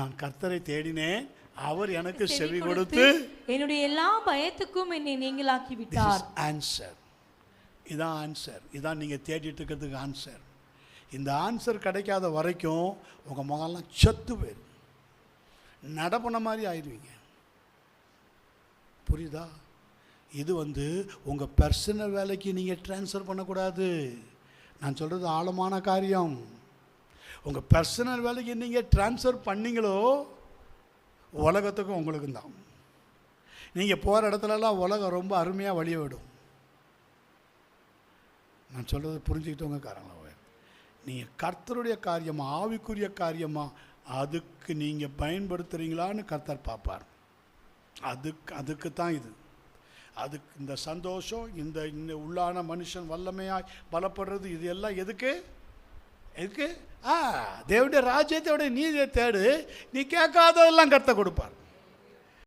நான் கர்த்தரை தேடினேன் அவர் எனக்கு செவி கொடுத்து என்னுடைய எல்லா பயத்துக்கும் என்னை நீங்களாக்கி விட்டார் ஆன்சர் இதான் ஆன்சர் இதான் நீங்கள் தேடிட்டு இருக்கிறதுக்கு ஆன்சர் இந்த ஆன்சர் கிடைக்காத வரைக்கும் உங்கள் முகம்லாம் செத்து போயிடும் நடப்புன மாதிரி ஆயிடுவீங்க. புரியுதா? இது வந்து உங்கள் பர்சனல் வேலைக்கு நீங்கள் ட்ரான்ஸ்ஃபர் பண்ணக்கூடாது. நான் சொல்கிறது ஆழமான காரியம். உங்கள் பர்சனல் வேலைக்கு நீங்கள் ட்ரான்ஸ்ஃபர் பண்ணீங்களோ உலகத்துக்கும் உங்களுக்கும் தான். நீங்கள் போகிற இடத்துலலாம் உலகம் ரொம்ப அருமையாக வழிய விடும். நான் சொல்கிறது புரிஞ்சுக்கிட்டவங்க காரணம் நீங்கள் கர்த்தருடைய காரியமாக ஆவிக்குரிய காரியமாக அதுக்கு நீங்கள் பயன்படுத்துகிறீங்களான்னு கர்த்தர் பார்ப்பார். அதுக்கு அதுக்கு தான் இது. அதுக்கு இந்த சந்தோஷம் இந்த இந்த உள்ளான மனுஷன் வல்லமையாய் பலப்படுறது இது எல்லாம் எதுக்கு? எதுக்கு? ஆ தேவனுடைய ராஜ்யத்தோடைய நீதியை தேடு. நீ கேட்காததெல்லாம் கர்த்தர் கொடுப்பார்.